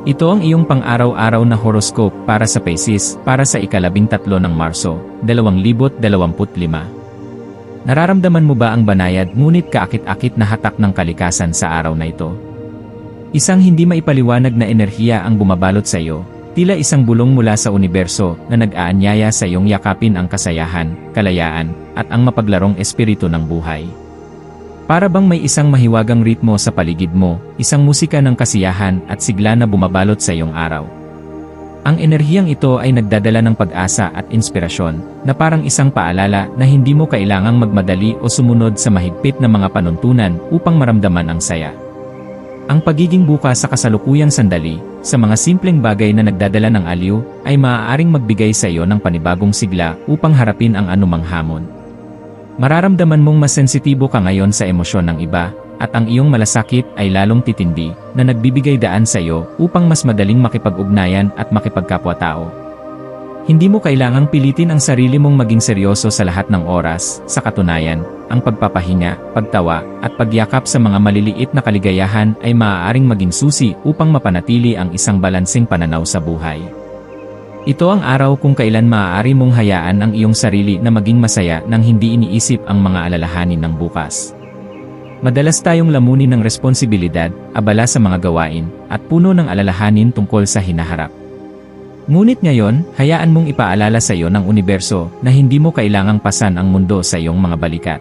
Ito ang iyong pang-araw-araw na horoscope para sa Pisces para sa ikalabing tatlo ng Marso, 2025. Nararamdaman mo ba ang banayad ngunit kaakit-akit na hatak ng kalikasan sa araw na ito? Isang hindi maipaliwanag na enerhiya ang bumabalot sa iyo, tila isang bulong mula sa universo na nag-aanyaya sa iyong yakapin ang kasayahan, kalayaan, at ang mapaglarong espiritu ng buhay. Para bang may isang mahiwagang ritmo sa paligid mo, isang musika ng kasiyahan at sigla na bumabalot sa iyong araw. Ang enerhiyang ito ay nagdadala ng pag-asa at inspirasyon, na parang isang paalala na hindi mo kailangang magmadali o sumunod sa mahigpit na mga panuntunan upang maramdaman ang saya. Ang pagiging bukas sa kasalukuyang sandali, sa mga simpleng bagay na nagdadala ng aliw, ay maaaring magbigay sa iyo ng panibagong sigla upang harapin ang anumang hamon. Mararamdaman mong mas sensitibo ka ngayon sa emosyon ng iba, at ang iyong malasakit ay lalong titindi, na nagbibigay daan sa iyo upang mas madaling makipag-ugnayan at makipagkapwa-tao. Hindi mo kailangang pilitin ang sarili mong maging seryoso sa lahat ng oras, sa katunayan, ang pagpapahinga, pagtawa, at pagyakap sa mga maliliit na kaligayahan ay maaaring maging susi upang mapanatili ang isang balansing pananaw sa buhay. Ito ang araw kung kailan maaari mong hayaan ang iyong sarili na maging masaya nang hindi iniisip ang mga alalahanin ng bukas. Madalas tayong lamunin ng responsibilidad, abala sa mga gawain, at puno ng alalahanin tungkol sa hinaharap. Ngunit ngayon, hayaan mong ipaalala sa iyo ng universo na hindi mo kailangang pasan ang mundo sa iyong mga balikat.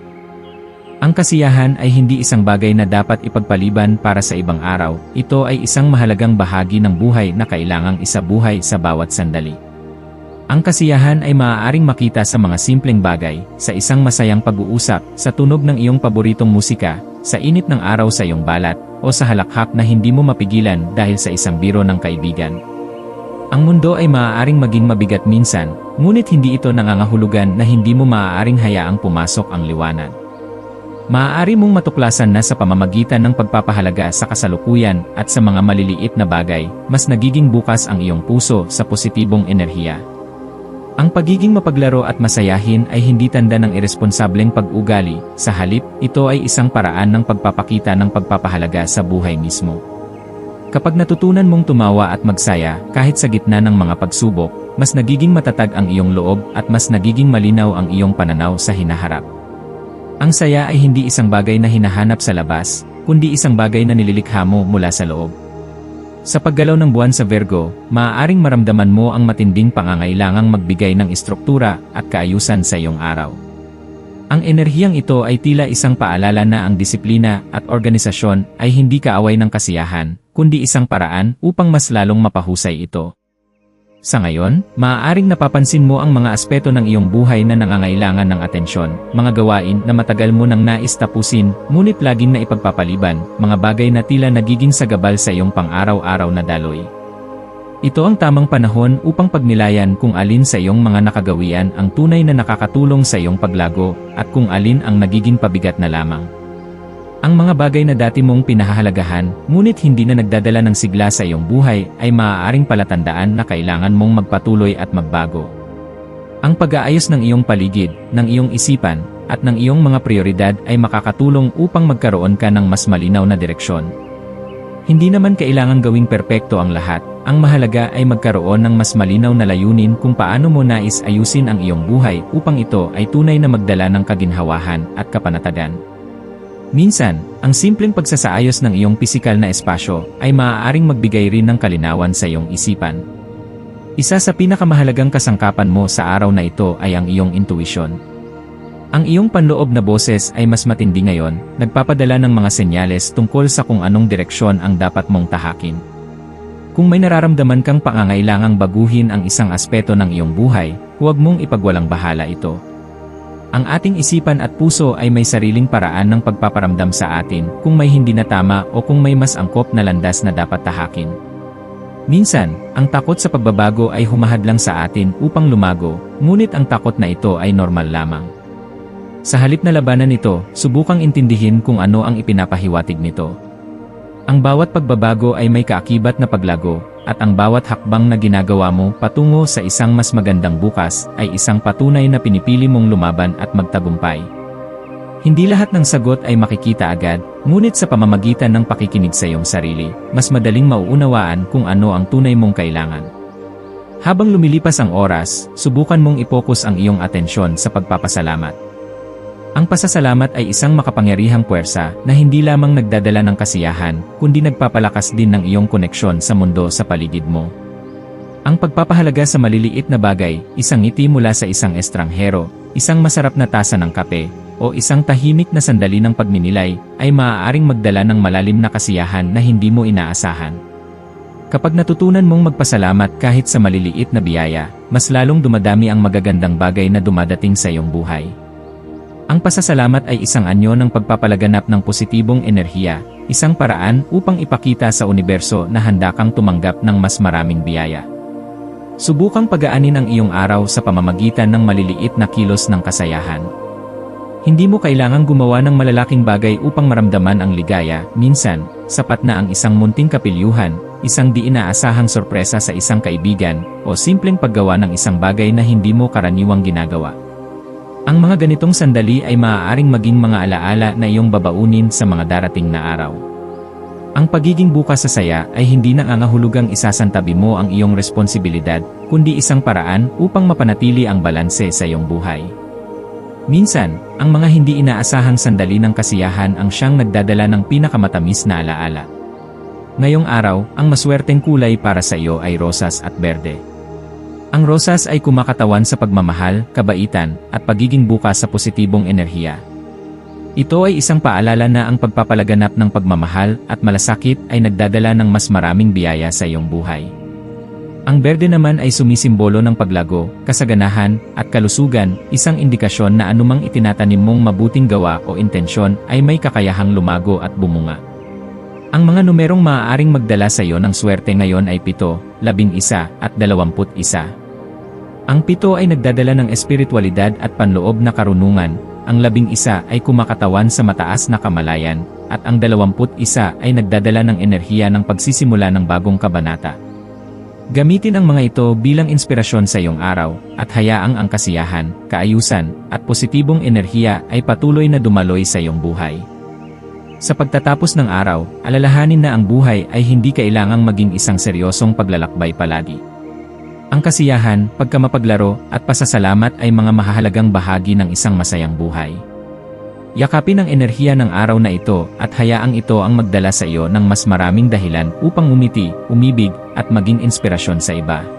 Ang kasiyahan ay hindi isang bagay na dapat ipagpaliban para sa ibang araw, ito ay isang mahalagang bahagi ng buhay na kailangang isabuhay sa bawat sandali. Ang kasiyahan ay maaaring makita sa mga simpleng bagay, sa isang masayang pag-uusap, sa tunog ng iyong paboritong musika, sa init ng araw sa iyong balat, o sa halakhak na hindi mo mapigilan dahil sa isang biro ng kaibigan. Ang mundo ay maaaring maging mabigat minsan, ngunit hindi ito nangangahulugan na hindi mo maaaring hayaang pumasok ang liwanag. Maaari mong matuklasan na sa pamamagitan ng pagpapahalaga sa kasalukuyan at sa mga maliliit na bagay, mas nagiging bukas ang iyong puso sa positibong enerhiya. Ang pagiging mapaglaro at masayahin ay hindi tanda ng irresponsableng pag-ugali, sa halip, ito ay isang paraan ng pagpapakita ng pagpapahalaga sa buhay mismo. Kapag natutunan mong tumawa at magsaya, kahit sa gitna ng mga pagsubok, mas nagiging matatag ang iyong loob at mas nagiging malinaw ang iyong pananaw sa hinaharap. Ang saya ay hindi isang bagay na hinahanap sa labas, kundi isang bagay na nililikha mo mula sa loob. Sa paggalaw ng buwan sa Virgo, maaaring maramdaman mo ang matinding pangangailangang magbigay ng istruktura at kaayusan sa iyong araw. Ang enerhiyang ito ay tila isang paalala na ang disiplina at organisasyon ay hindi kaaway ng kasiyahan, kundi isang paraan upang mas lalong mapahusay ito. Sa ngayon, maaaring napapansin mo ang mga aspeto ng iyong buhay na nangangailangan ng atensyon, mga gawain na matagal mo nang nais tapusin, ngunit laging na ipagpapaliban, mga bagay na tila nagiging sagabal sa iyong pang-araw-araw na daloy. Ito ang tamang panahon upang pagnilayan kung alin sa iyong mga nakagawian ang tunay na nakakatulong sa iyong paglago, at kung alin ang nagiging pabigat na lamang. Ang mga bagay na dati mong pinahahalagahan, ngunit hindi na nagdadala ng sigla sa iyong buhay, ay maaaring palatandaan na kailangan mong magpatuloy at magbago. Ang pag-aayos ng iyong paligid, ng iyong isipan, at ng iyong mga prioridad ay makakatulong upang magkaroon ka ng mas malinaw na direksyon. Hindi naman kailangan gawing perpekto ang lahat, ang mahalaga ay magkaroon ng mas malinaw na layunin kung paano mo nais ayusin ang iyong buhay upang ito ay tunay na magdala ng kaginhawahan at kapanatagan. Minsan, ang simpleng pagsasaayos ng iyong pisikal na espasyo ay maaaring magbigay rin ng kalinawan sa iyong isipan. Isa sa pinakamahalagang kasangkapan mo sa araw na ito ay ang iyong intuition. Ang iyong panloob na boses ay mas matindi ngayon, nagpapadala ng mga senyales tungkol sa kung anong direksyon ang dapat mong tahakin. Kung may nararamdaman kang pangangailangang baguhin ang isang aspeto ng iyong buhay, huwag mong ipagwalang bahala ito. Ang ating isipan at puso ay may sariling paraan ng pagpaparamdam sa atin kung may hindi na tama o kung may mas angkop na landas na dapat tahakin. Minsan, ang takot sa pagbabago ay humahadlang sa atin upang lumago, ngunit ang takot na ito ay normal lamang. Sa halip na labanan nito, subukang intindihin kung ano ang ipinapahiwatig nito. Ang bawat pagbabago ay may kaakibat na paglago, at ang bawat hakbang na ginagawa mo patungo sa isang mas magandang bukas ay isang patunay na pinipili mong lumaban at magtagumpay. Hindi lahat ng sagot ay makikita agad, ngunit sa pamamagitan ng pakikinig sa iyong sarili, mas madaling mauunawaan kung ano ang tunay mong kailangan. Habang lumilipas ang oras, subukan mong ipokus ang iyong atensyon sa pagpapasalamat. Ang pasasalamat ay isang makapangyarihang puwersa na hindi lamang nagdadala ng kasiyahan, kundi nagpapalakas din ng iyong koneksyon sa mundo sa paligid mo. Ang pagpapahalaga sa maliliit na bagay, isang ngiti mula sa isang estranghero, isang masarap na tasa ng kape, o isang tahimik na sandali ng pagninilay, ay maaaring magdala ng malalim na kasiyahan na hindi mo inaasahan. Kapag natutunan mong magpasalamat kahit sa maliliit na biyaya, mas lalong dumadami ang magagandang bagay na dumadating sa iyong buhay. Ang pasasalamat ay isang anyo ng pagpapalaganap ng positibong enerhiya, isang paraan upang ipakita sa universo na handa kang tumanggap ng mas maraming biyaya. Subukang pagaanin ang iyong araw sa pamamagitan ng maliliit na kilos ng kasayahan. Hindi mo kailangang gumawa ng malalaking bagay upang maramdaman ang ligaya, minsan, sapat na ang isang munting kapilyuhan, isang di inaasahang sorpresa sa isang kaibigan, o simpleng paggawa ng isang bagay na hindi mo karaniwang ginagawa. Ang mga ganitong sandali ay maaaring maging mga alaala na iyong babaunin sa mga darating na araw. Ang pagiging bukas sa saya ay hindi nangangahulugang isasantabi mo ang iyong responsibilidad, kundi isang paraan upang mapanatili ang balanse sa iyong buhay. Minsan, ang mga hindi inaasahang sandali ng kasiyahan ang siyang nagdadala ng pinakamatamis na alaala. Ngayong araw, ang maswerteng kulay para sa iyo ay rosas at berde. Ang rosas ay kumakatawan sa pagmamahal, kabaitan, at pagiging bukas sa positibong enerhiya. Ito ay isang paalala na ang pagpapalaganap ng pagmamahal at malasakit ay nagdadala ng mas maraming biyaya sa iyong buhay. Ang berde naman ay sumisimbolo ng paglago, kasaganahan, at kalusugan, isang indikasyon na anumang itinatanim mong mabuting gawa o intensyon ay may kakayahang lumago at bumunga. Ang mga numerong maaaring magdala sa iyo ng swerte ngayon ay 7, 11 at 21. Ang 7 ay nagdadala ng espiritualidad at panloob na karunungan, ang 11 ay kumakatawan sa mataas na kamalayan, at ang 21 ay nagdadala ng enerhiya ng pagsisimula ng bagong kabanata. Gamitin ang mga ito bilang inspirasyon sa iyong araw, at hayaang ang kasiyahan, kaayusan, at positibong enerhiya ay patuloy na dumaloy sa iyong buhay. Sa pagtatapos ng araw, alalahanin na ang buhay ay hindi kailangang maging isang seryosong paglalakbay palagi. Ang kasiyahan, pagkamapaglaro, at pasasalamat ay mga mahahalagang bahagi ng isang masayang buhay. Yakapin ang enerhiya ng araw na ito at hayaang ito ang magdala sa iyo ng mas maraming dahilan upang umiti, umibig, at maging inspirasyon sa iba.